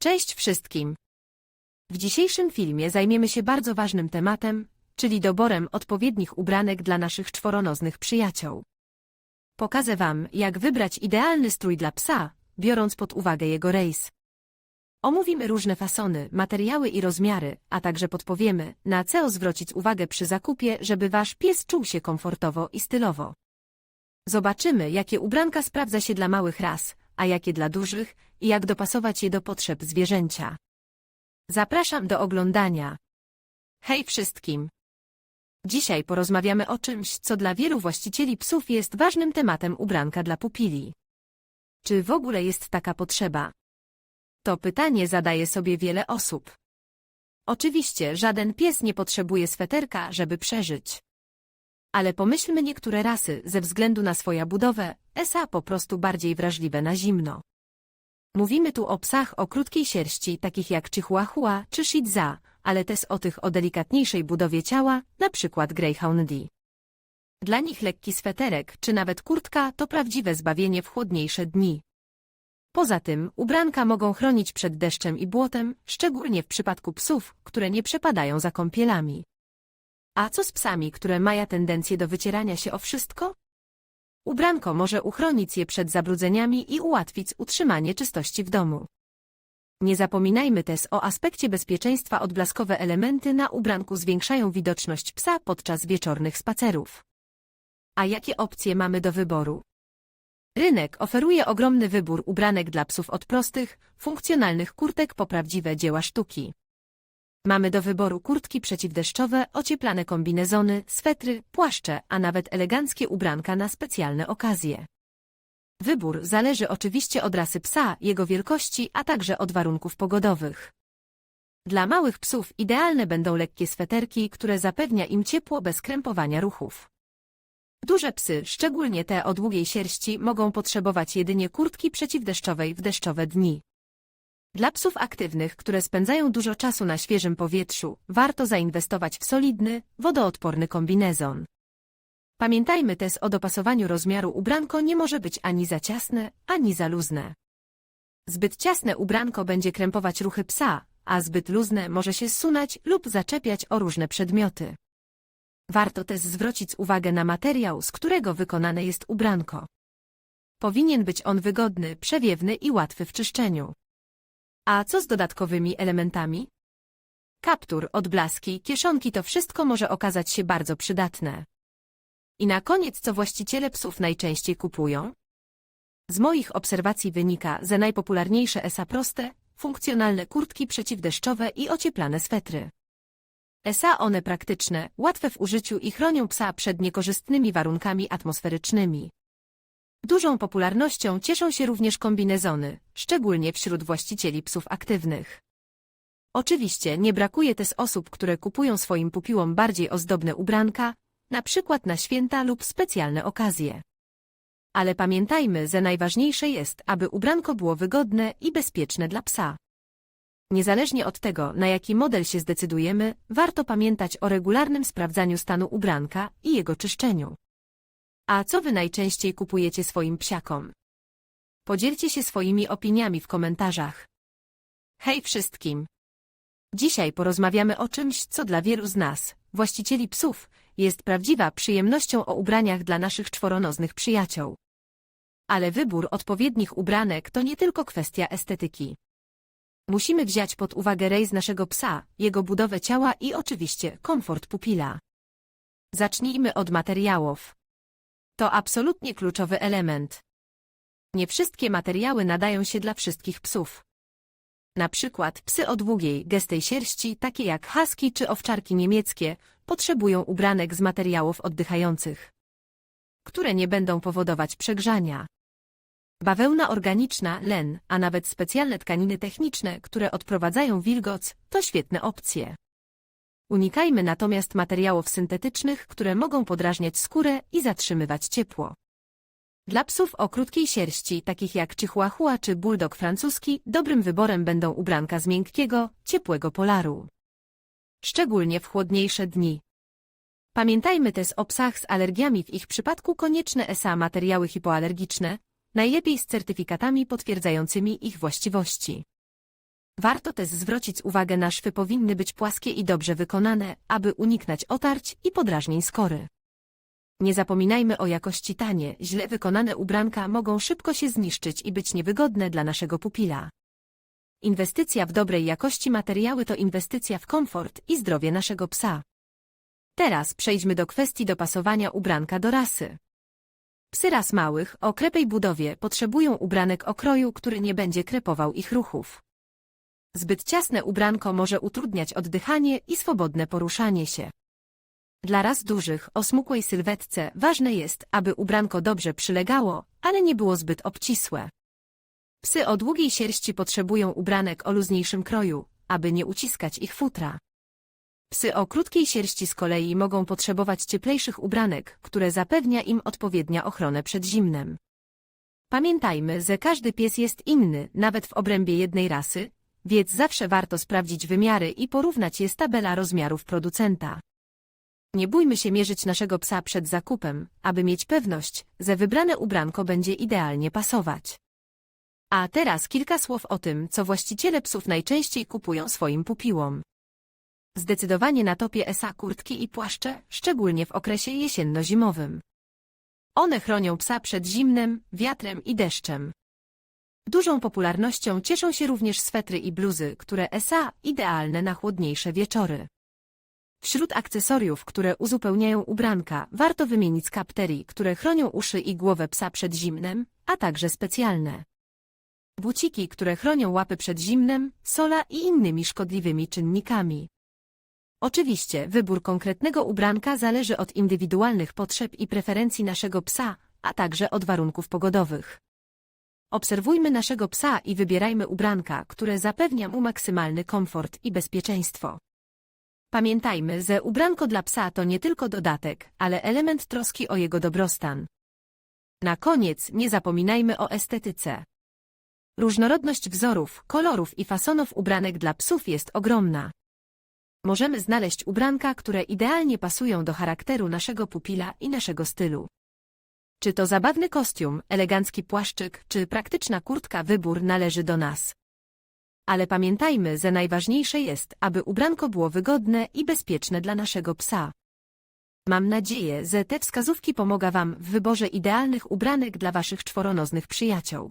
Cześć wszystkim! W dzisiejszym filmie zajmiemy się bardzo ważnym tematem, czyli doborem odpowiednich ubranek dla naszych czworonoznych przyjaciół. Pokażę Wam, jak wybrać idealny strój dla psa, biorąc pod uwagę jego rejs. Omówimy różne fasony, materiały i rozmiary, a także podpowiemy, na co zwrócić uwagę przy zakupie, żeby Wasz pies czuł się komfortowo i stylowo. Zobaczymy, jakie ubranka sprawdza się dla małych ras, a jakie dla dużych i jak dopasować je do potrzeb zwierzęcia. Zapraszam do oglądania. Hej wszystkim! Dzisiaj porozmawiamy o czymś, co dla wielu właścicieli psów jest ważnym tematem ubranka dla pupili. Czy w ogóle jest taka potrzeba? To pytanie zadaje sobie wiele osób. Oczywiście żaden pies nie potrzebuje sweterka, żeby przeżyć. Ale pomyślmy niektóre rasy, ze względu na swoją budowę, SA po prostu bardziej wrażliwe na zimno. Mówimy tu o psach o krótkiej sierści, takich jak Chihuahua czy Shih Tzu, ale też o tych o delikatniejszej budowie ciała, przykład Greyhoundy. Dla nich lekki sweterek czy nawet kurtka to prawdziwe zbawienie w chłodniejsze dni. Poza tym, ubranka mogą chronić przed deszczem i błotem, szczególnie w przypadku psów, które nie przepadają za kąpielami. A co z psami, które mają tendencję do wycierania się o wszystko? Ubranko może uchronić je przed zabrudzeniami i ułatwić utrzymanie czystości w domu. Nie zapominajmy też o aspekcie bezpieczeństwa. Odblaskowe elementy na ubranku zwiększają widoczność psa podczas wieczornych spacerów. A jakie opcje mamy do wyboru? Rynek oferuje ogromny wybór ubranek dla psów od prostych, funkcjonalnych kurtek po prawdziwe dzieła sztuki. Mamy do wyboru kurtki przeciwdeszczowe, ocieplane kombinezony, swetry, płaszcze, a nawet eleganckie ubranka na specjalne okazje. Wybór zależy oczywiście od rasy psa, jego wielkości, a także od warunków pogodowych. Dla małych psów idealne będą lekkie sweterki, które zapewnia im ciepło bez krępowania ruchów. Duże psy, szczególnie te o długiej sierści, mogą potrzebować jedynie kurtki przeciwdeszczowej w deszczowe dni. Dla psów aktywnych, które spędzają dużo czasu na świeżym powietrzu, warto zainwestować w solidny, wodoodporny kombinezon. Pamiętajmy też o dopasowaniu rozmiaru ubranko nie może być ani za ciasne, ani za luźne. Zbyt ciasne ubranko będzie krępować ruchy psa, a zbyt luźne może się zsunąć lub zaczepiać o różne przedmioty. Warto też zwrócić uwagę na materiał, z którego wykonane jest ubranko. Powinien być on wygodny, przewiewny i łatwy w czyszczeniu. A co z dodatkowymi elementami? Kaptur, odblaski, kieszonki to wszystko może okazać się bardzo przydatne. I na koniec co właściciele psów najczęściej kupują? Z moich obserwacji wynika, że najpopularniejsze ESA proste, funkcjonalne kurtki przeciwdeszczowe i ocieplane swetry. ESA one praktyczne, łatwe w użyciu i chronią psa przed niekorzystnymi warunkami atmosferycznymi. Dużą popularnością cieszą się również kombinezony, szczególnie wśród właścicieli psów aktywnych. Oczywiście nie brakuje też osób, które kupują swoim pupiłom bardziej ozdobne ubranka, na przykład na święta lub specjalne okazje. Ale pamiętajmy, że najważniejsze jest, aby ubranko było wygodne i bezpieczne dla psa. Niezależnie od tego, na jaki model się zdecydujemy, warto pamiętać o regularnym sprawdzaniu stanu ubranka i jego czyszczeniu. A co wy najczęściej kupujecie swoim psiakom? Podzielcie się swoimi opiniami w komentarzach. Hej wszystkim! Dzisiaj porozmawiamy o czymś, co dla wielu z nas, właścicieli psów, jest prawdziwa przyjemnością o ubraniach dla naszych czworonoznych przyjaciół. Ale wybór odpowiednich ubranek to nie tylko kwestia estetyki. Musimy wziąć pod uwagę rejs naszego psa, jego budowę ciała i oczywiście komfort pupila. Zacznijmy od materiałów. To absolutnie kluczowy element. Nie wszystkie materiały nadają się dla wszystkich psów. Na przykład psy o długiej, gęstej sierści, takie jak husky czy owczarki niemieckie, potrzebują ubranek z materiałów oddychających, które nie będą powodować przegrzania. Bawełna organiczna, len, a nawet specjalne tkaniny techniczne, które odprowadzają wilgoc, to świetne opcje. Unikajmy natomiast materiałów syntetycznych, które mogą podrażniać skórę i zatrzymywać ciepło. Dla psów o krótkiej sierści, takich jak Chihuahua czy Bulldog francuski, dobrym wyborem będą ubranka z miękkiego, ciepłego polaru. Szczególnie w chłodniejsze dni. Pamiętajmy też o psach z alergiami, w ich przypadku konieczne ESA materiały hipoalergiczne, najlepiej z certyfikatami potwierdzającymi ich właściwości. Warto też zwrócić uwagę na szwy powinny być płaskie i dobrze wykonane, aby uniknąć otarć i podrażnień skory. Nie zapominajmy o jakości tanie, źle wykonane ubranka mogą szybko się zniszczyć i być niewygodne dla naszego pupila. Inwestycja w dobrej jakości materiały to inwestycja w komfort i zdrowie naszego psa. Teraz przejdźmy do kwestii dopasowania ubranka do rasy. Psy ras małych o krepej budowie potrzebują ubranek o kroju, który nie będzie krepował ich ruchów. Zbyt ciasne ubranko może utrudniać oddychanie i swobodne poruszanie się. Dla ras dużych o smukłej sylwetce ważne jest, aby ubranko dobrze przylegało, ale nie było zbyt obcisłe. Psy o długiej sierści potrzebują ubranek o luźniejszym kroju, aby nie uciskać ich futra. Psy o krótkiej sierści z kolei mogą potrzebować cieplejszych ubranek, które zapewnia im odpowiednia ochronę przed zimnem. Pamiętajmy, że każdy pies jest inny, nawet w obrębie jednej rasy, więc zawsze warto sprawdzić wymiary i porównać je z tabela rozmiarów producenta. Nie bójmy się mierzyć naszego psa przed zakupem, aby mieć pewność, że wybrane ubranko będzie idealnie pasować. A teraz kilka słów o tym, co właściciele psów najczęściej kupują swoim pupiłom. Zdecydowanie na topie ESA kurtki i płaszcze, szczególnie w okresie jesienno-zimowym. One chronią psa przed zimnem, wiatrem i deszczem. Dużą popularnością cieszą się również swetry i bluzy, które ESA idealne na chłodniejsze wieczory. Wśród akcesoriów, które uzupełniają ubranka, warto wymienić skaptery, które chronią uszy i głowę psa przed zimnem, a także specjalne. Buciki, które chronią łapy przed zimnem, sola i innymi szkodliwymi czynnikami. Oczywiście, wybór konkretnego ubranka zależy od indywidualnych potrzeb i preferencji naszego psa, a także od warunków pogodowych. Obserwujmy naszego psa i wybierajmy ubranka, które zapewnia mu maksymalny komfort i bezpieczeństwo. Pamiętajmy, że ubranko dla psa to nie tylko dodatek, ale element troski o jego dobrostan. Na koniec nie zapominajmy o estetyce. Różnorodność wzorów, kolorów i fasonów ubranek dla psów jest ogromna. Możemy znaleźć ubranka, które idealnie pasują do charakteru naszego pupila i naszego stylu. Czy to zabawny kostium, elegancki płaszczyk, czy praktyczna kurtka wybór należy do nas. Ale pamiętajmy, że najważniejsze jest, aby ubranko było wygodne i bezpieczne dla naszego psa. Mam nadzieję, że te wskazówki pomogą Wam w wyborze idealnych ubranek dla Waszych czworonoznych przyjaciół.